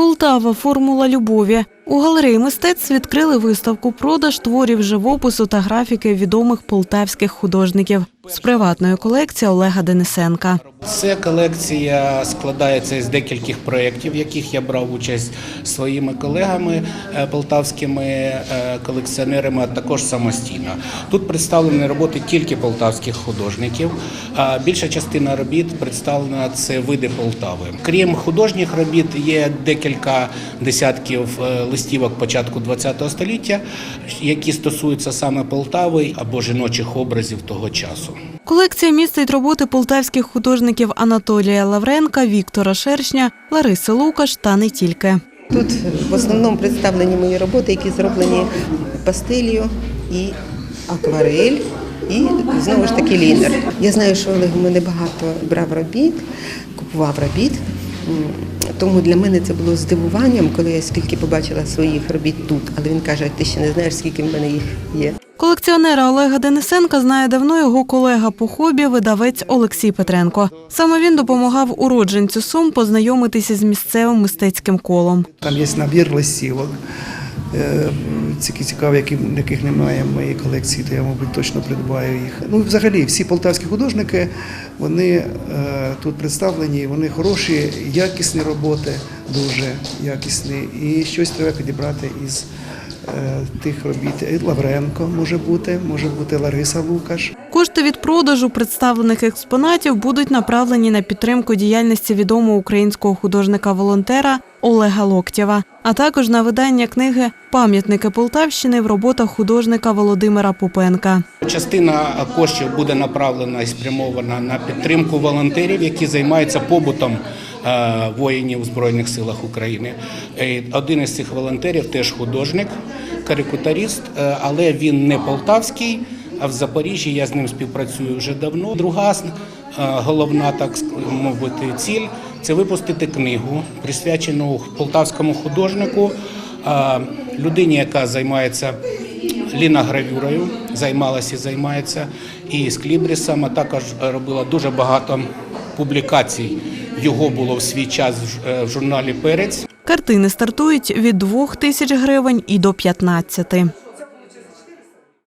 people Полтава формула любові. У галереї мистецтв відкрили виставку продаж творів живопису та графіки відомих полтавських художників з приватної колекції Олега Денисенка. Це колекція складається із декількох проєктів, в яких я брав участь своїми колегами е, полтавськими е, колекціонерами, а також самостійно. Тут представлені роботи тільки полтавських художників. а Більша частина робіт представлена це види Полтави. Крім художніх робіт, є декілька десятків е, листівок початку ХХ століття, які стосуються саме Полтави або жіночих образів того часу. Колекція містить роботи полтавських художників Анатолія Лавренка, Віктора Шершня, Лариси Лукаш та не тільки. Тут в основному представлені мої роботи, які зроблені пастилью і акварель, і знову ж таки лінер. Я знаю, що Олег у мене багато брав робіт, купував робіт. Тому для мене це було здивуванням, коли я скільки побачила своїх робіт тут. Але він каже, ти ще не знаєш, скільки в мене їх є. Колекціонера Олега Денисенка знає давно його колега по хобі, видавець Олексій Петренко. Саме він допомагав уродженцю Сум познайомитися з місцевим мистецьким колом. Там є набір листівок, ці цікаві, які, яких немає в моїй колекції, то я, мабуть, точно придбаю їх. Ну, взагалі, всі полтавські художники, вони е, тут представлені, вони хороші, якісні роботи, дуже якісні. І щось треба підібрати із е, тих робіт. Лавренко може бути, може бути Лариса Лукаш. Кошти від продажу представлених експонатів будуть направлені на підтримку діяльності відомого українського художника-волонтера Олега Локтєва, а також на видання книги Пам'ятники Полтавщини в роботах художника Володимира Попенка. Частина коштів буде направлена і спрямована на підтримку волонтерів, які займаються побутом воїнів у Збройних силах України. Е, Один із цих волонтерів теж художник, карикатурист, е, але він не полтавський. А в Запоріжжі я з ним співпрацюю вже давно. Друга е, головна, так мовити, ціль це випустити книгу, присвячену полтавському художнику, е, людині, яка займається ліногравюрою, займалася і займається, і з клібрісом, а також робила дуже багато публікацій. Його було в свій час в е, журналі Перець. Картини стартують від 2 тисяч гривень і до 15.